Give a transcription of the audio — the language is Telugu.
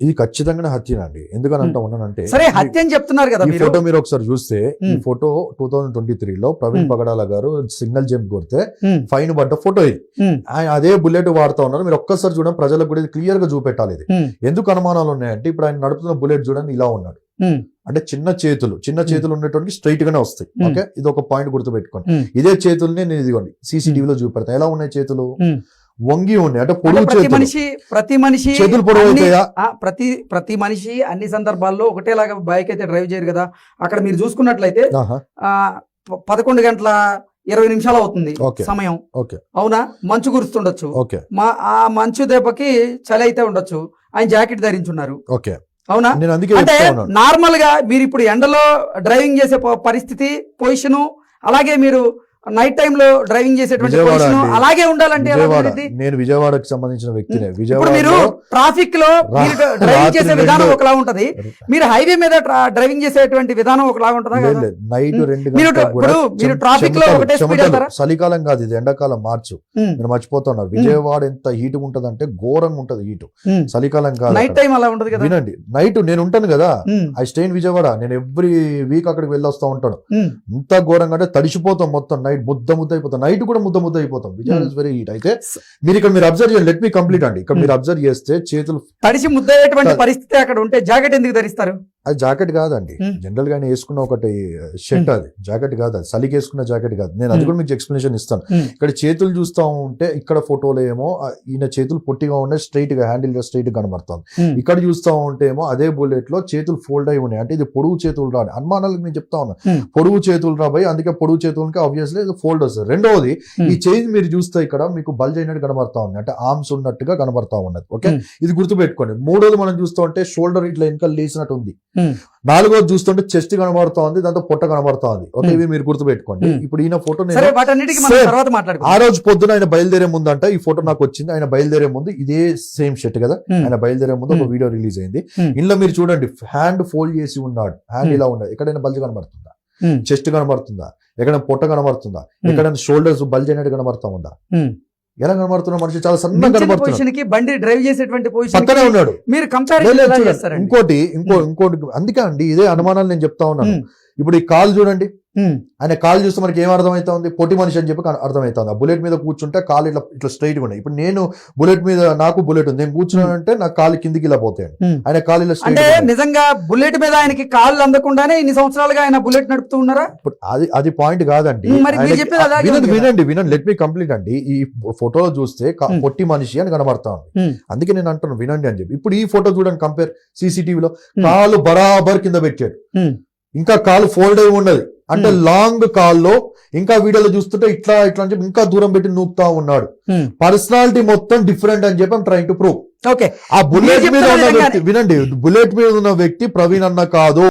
ఇది ఖచ్చితంగా హత్యనండి ఎందుకని అంటా ఉన్నానంటే సరే హత్య అని చెప్తున్నారు కదా ఈ ఫోటో మీరు ఒకసారి చూస్తే ఈ. Photo two thousand twenty three లో ప్రవీణ్. పగడాల గారు సిగ్నల్ జంప్ కొడితే. ఫైన్ పడ్డ ఫోటో ఇది. ఆయన అదే బుల్లెట్ వాడుతా ఉన్నారు మీరు ఒక్కసారి చూడండి ప్రజలకు కూడా క్లియర్గా చూపెట్టాలి ఇది. ఎందుకు అనుమానాలు ఉన్నాయంటే ఇప్పుడు ఆయన నడుపుతున్న బుల్లెట్ చూడండి ఇలా ఉన్నాడు. అంటే చిన్న చేతులు చిన్న చేతులు ఉండేటువంటి స్ట్రైట్ గానే వస్తాయి. ఓకే ఇది ఒక పాయింట్ గుర్తుపెట్టుకోండి. ఇదే చేతుల్ని నేను ఇదిగోండి సీసీటీవీలో చూపెడతాను ఎలా ఉన్నాయి చేతులు. వంగి ఉన్నాయి. అంటే పొడుగు ప్రతి మనిషి ప్రతి మనిషి చేతులు పొడవు ప్రతి ప్రతి మనిషి అన్ని సందర్భాల్లో ఒకటేలాగా బైక్ అయితే డ్రైవ్ చేయరు కదా. అక్కడ మీరు చూసుకున్నట్లయితే పదకొండు గంటల ఇరవై నిమిషాలు అవుతుంది. సమయం. ఓకే. అవునా? మంచు కురుస్తుండొచ్చు. ఓకే. మా ఆ మంచు దెబ్బకి చలి అయితే ఉండొచ్చు. ఆయన జాకెట్ ధరించున్నారు. ఓకే. అవునా? నేను అందుకే అంటే నార్మల్గా మీరు ఇప్పుడు ఎండలో డ్రైవింగ్ చేసే పరిస్థితి పొజిషను అలాగే మీరు నైట్లో డ్రైవింగ్ చేసేటువంటి విజయవాడ. అలాగే ఉండాలంటే విజయవాడ? నేను విజయవాడకి సంబంధించిన వ్యక్తినే. ఇప్పుడు మీరు ట్రాఫిక్లో డ్రైవింగ్ చేసే విధానం ఒకలా ఉంటది. మీరు హైవే మీద డ్రైవింగ్ చేసేటువంటి విధానం ఒకలా ఉంటుందా. నైట్. రెండు మీరు ట్రాఫిక్లో ఒకటే చలికాలం కాదు ఇది ఎండాకాలం మార్చు. ఉమ్, మీరు మర్చిపోతున్నారు విజయవాడ ఎంత హీట్ ఉంటది అంటే ఘోరంగా ఉంటది హీట్. చలికాలం కాదు నైట్. టైం అలా ఉండదు కదా? వినండి. నైట్ నేను ఉంటాను కదా. I stay in Vijayawada. నేను ఎవ్రీ వీక్ అక్కడికి వెళ్ళి వస్తా ఉంటాను ఇంత ఘోరంగా అంటే తడిసిపోతాం మొత్తం నైట్ ముద్ద ముద్ద అయిపోతాం. నైట్ కూడా ముద్ద ముద్ద అయిపోతాం. Hmm. ఇస్ వెరీ హీట్ అయితే మీరు ఇక్కడ మీరు అబ్జర్వ్ చేయండి. లెట్ మీ కంప్లీట్ అండి. ఇక్కడ మీరు అబ్జర్వ్ చేస్తే చేతులు తడిసి కాదు. పరిస్థితి అక్కడ ఉంటే జాకెట్ ఎందుకు ధరిస్తారు? అది జాకెట్ కాదండి. జనరల్గా ఆయన వేసుకున్న ఒకటి షర్ట్ అది. జాకెట్ కాదు అది. చలికి వేసుకున్న జాకెట్ కాదు. నేను అది. కూడా మీకు ఎక్స్ప్లెనేషన్ ఇస్తాను. ఇక్కడ చేతులు చూస్తా ఉంటే ఇక్కడ ఫోటోలో ఏమో ఈయన చేతులు పొట్టిగా ఉన్నాయి స్ట్రైట్గా హ్యాండిల్గా స్ట్రైట్ కనబడుతుంది ఉమ్, ఇక్కడ చూస్తా ఉంటే ఏమో అదే బుల్లెట్లో చేతులు ఫోల్డ్ అయి ఉన్నాయి. అంటే ఇది పొడుగు చేతులు రాని అనుమానాలకు నేను చెప్తా ఉన్నా. పొడుగు చేతులు రాబోయి అందుకే పొడుగు చేతులకి ఆబ్వియస్లీ ఫోల్డ్ వస్తుంది. రెండవది. ఈ చేంజ్ మీరు చూస్తే ఇక్కడ మీకు బల్జ్ అయినట్టు కనబడతా ఉంది. అంటే ఆర్మ్స్ ఉన్నట్టుగా కనబడతా ఉన్నది. ఓకే. ఇది గుర్తుపెట్టుకోండి. మూడోది మనం చూస్తూ ఉంటే షోల్డర్ ఇట్లా ఇంకా లేచినట్టు ఉంది. Hmm. నాలుగోది చూస్తుంటే చెస్ట్ కనబడతా ఉంది దాంతో పొట్ట కనబడతా ఉంది ఓకే Hmm. ఇవి మీరు గుర్తుపెట్టుకోండి. Hmm. ఇప్పుడు ఈయన ఫోటో ఆ రోజు పొద్దున ఆయన బయలుదేరే ముందు అంట ఈ ఫోటో నాకు వచ్చింది ఆయన బయలుదేరే ముందు ఇదే సేమ్ షర్ట్ కదా? ఆయన బయలుదేరే ముందు ఒక. వీడియో రిలీజ్ అయింది. ఇందులో మీరు చూడండి హ్యాండ్ ఫోల్డ్ చేసి ఉన్నాడు. హ్యాండ్. ఇలా ఉన్నది ఎక్కడైనా బల్జ్ కనబడుతుందా? చెస్ట్ కనబడుతుందా? ఎక్కడైనా పొట్ట కనబడుతుందా? ఎక్కడైనా షోల్డర్స్ బల్జ్ అయినట్టు కనబడతా ఉందా. ఎలా కనబడుతున్న మనిషి? చాలా సన్నగా నిల్చున్న కనబడుతున్నాడు. పొజిషన్కి బండి డ్రైవ్ చేసేటువంటి పొజిషన్ పక్కనే ఉన్నాడు. మీరు ఇంకోటి ఇంకో. ఇంకోటి అందుకే అండి ఇదే అనుమానాలు నేను చెప్తా ఉన్నాను. ఇప్పుడు ఈ కాల్ చూడండి. ఆయన కాల్ చూస్తే మనకి ఏం అర్థమవుతుంది పొట్టి మనిషి అని చెప్పి కన- అర్థమవుతుంది ఆ బుల్లెట్ మీద కూర్చుంటే కాలు ఇట్లా ఇట్లా స్ట్రైట్ ఉన్నాయి. ఇప్పుడు నేను బుల్లెట్ మీద నాకు బుల్లెట్ ఉంది. నేను కూర్చున్నానంటే నా కాలు కిందికి ఇలా పోతాయండి ఉమ్. ఆయన కాలు ఇలా అంటే స్ట్రైట్ నిజంగా బుల్లెట్ మీద ఆయనకి కాళ్ళు అందకుండానే ఇన్ని సంవత్సరాలుగా ఆయన బుల్లెట్ నడుపుతూ ఉన్నారా? అది అది పాయింట్ కాదండి. వినండి ఉంది. వినండి వినండి. లెట్ మీ కంప్లీట్ అండి. ఈ ఫోటోలో చూస్తే. పొట్టి మనిషి అని కనబడతా ఉంది. అందుకే నేను అంటున్నాను వినండి అని చెప్పి. ఇప్పుడు ఈ ఫోటో చూడండి కంపేర్ సీసీటీవీలో. కాలు బరాబర్ కింద పెట్టాడు. ఇంకా కాలు ఫోల్డ్ అయి ఉన్నది. అంటే. లాంగ్ కాల్లో ఇంకా వీడియోలో చూస్తుంటే ఇట్లా ఇట్లా అని చెప్పి ఇంకా దూరం పెట్టి నూకుతా ఉన్నాడు. పర్సనాలిటీ మొత్తం డిఫరెంట్ అని చెప్పి ట్రైన్ టు ప్రూవ్ ఓకే ఆ బుల్లెట్ మీద ఉన్న. వ్యక్తి వినండి బుల్లెట్ మీద ఉన్న వ్యక్తి ప్రవీణ్ అన్న కాదు